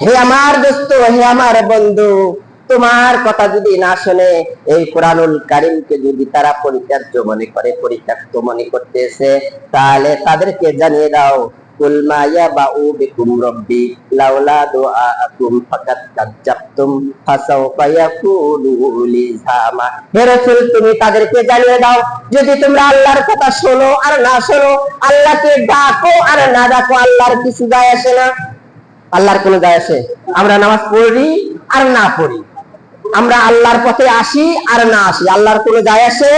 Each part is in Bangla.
হে আমার দোস্ত, হে আমার বন্ধু, তোমার কথা যদি না শুনে এই কোরআনুল কারিমকে যদি তারা পরিত্যাজ্য মনে করে, পরিত্যক্ত মনে করতেছে, তাহলে তাদেরকে জানিয়ে দাও লাউলা হে তুমি তাদেরকে জানিয়ে দাও, যদি তোমরা আল্লাহর কথা শোনো আর না শোনো, আল্লাহকে ডাকো আর না ডাকো, আল্লাহর কিছু যায় আসে না। আল্লাহর কোনো যায় আসে? আমরা নামাজ পড়ি আর না পড়ি। আমরা আল্লাহর পথে আসি আর না আসি। আল্লাহর কোনো যায় আসে?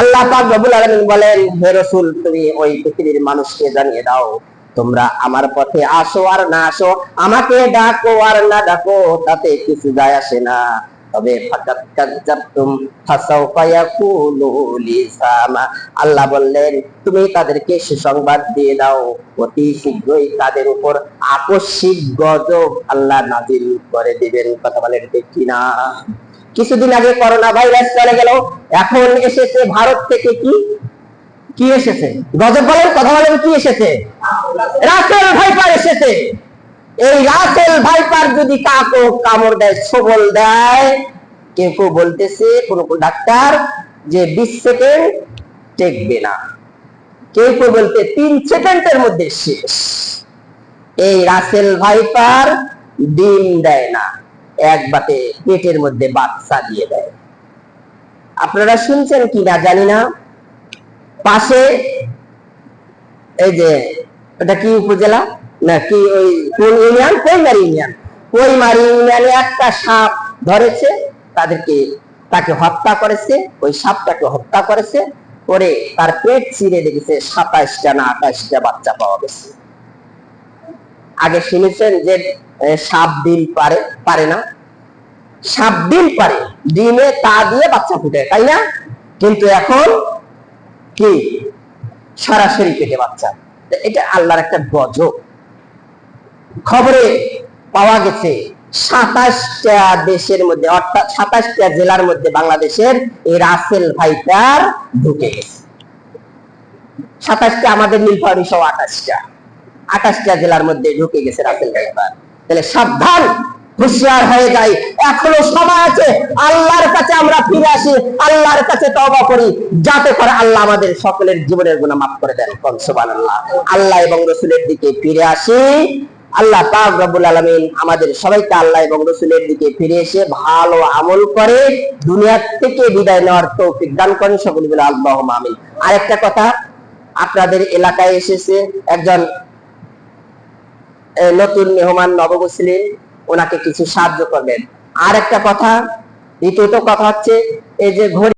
আল্লাহ পাক রব্বুল আলামিন বলেন, হে রাসূল, তুমি ওই পৃথিবীর মানুষকে জানিয়ে দাও। তোমরা আমার পথে আসো আর না আসো। আমাকে ডাকো আর না ডাকো, তাতে কিছু যায় আসে না। তবে আল্লাহ বললেন, তুমি তাদেরকে সুসংবাদ দিয়ে দাও। অতি শীঘ্রই তাদের উপর আকস্মিক আল্লাহ নাজিল করে কথা বলেন কিনা? কিছুদিন আগে করোনা ভাইরাস চলে গেল। এখন এসেছে ভারত থেকে কি? কি এসেছে? গজব বলেন, কথা বলেন, কি এসেছে? রাসেল ভাইপার এসেছে। এই রাসেল ভাইপার যদি কাকো কামড় দেয় সবল দেয়, কেউ কেউ বলতেছে, কোন কোন ডাক্তার যে বিশ সেকেন্ড টেকবে না। কেউ কেউ বলতে তিন সেকেন্ডের মধ্যে শেষ। এই রাসেল ভাইপার ডিম দেয় না, এক বাতে পেটের মধ্যে বাচ্চা দিয়ে দেয়। আপনারা শুনছেন কি না জানি না? পাশে এই যে, এটা কি উপজেলা? না, কি ওই কোন ইউনিয়ন? কৈমারি ইউনিয়ন? কৈমারি ইউনিয়নে একটা সাপ ধরেছে, তাদেরকে, তাকে হত্যা করেছে, ওই সাপটাকে হত্যা করেছে, করে তার পেট চিরে দেখেছে, সাতাইশটা না আঠাশটা বাচ্চা পাওয়া গেছে। আগে শুনেছেন যে সাপ ডিম পারে পারে না। সাপ ডিম পারে, ডিমে তা দিয়ে বাচ্চা ফুটে, তাই না? কিন্তু এখন কি? সরাসরি পেটে বাচ্চা। এটা আল্লাহর একটা গজব। খবরে পাওয়া গেছে। সাতাশটা দেশের মধ্যে, অর্থাৎ সাতাশটা জেলার মধ্যে বাংলাদেশের এই রাসেল ভাইটার ঢুকে গেছে। সাতাশটা আমাদের নীলফামারী সহ আঠাশটা। আঠাশটা জেলার মধ্যে ঢুকে গেছে রাসেল ভাইপার তাহলে সাবধান, হুঁশিয়ার হয়ে যাই। এখনও সময় আছে, আল্লাহর কাছে আমরা ফিরে আসি, আল্লাহর কাছে তওবা করি। যাতে করে আল্লাহ আমাদের সকলের জীবনের গুণা মাফ করে দেন। কোন সুবহানাল্লাহ। আল্লাহ এবং রাসূলের দিকে ফিরে আসি। আল্লাহ পাক রব্বুল আলামিন আমাদের সবাইকে আল্লাহ এবং রাসূলের দিকে ফিরে এসে ভালো আমল করে দুনিয়া থেকে বিদায় নেওয়ার তৌফিক দান করেন সকলে বলে আল্লাহুম্মা আমিন। আরেকটা কথা, আপনাদের এলাকায় এসেছে একজন নতুন মেহমান নবমুসলিম, ওনাকে কিছু সাহায্য করবেন। আর একটা কথা, দ্বিতীয়ত কথা হচ্ছে, এই যে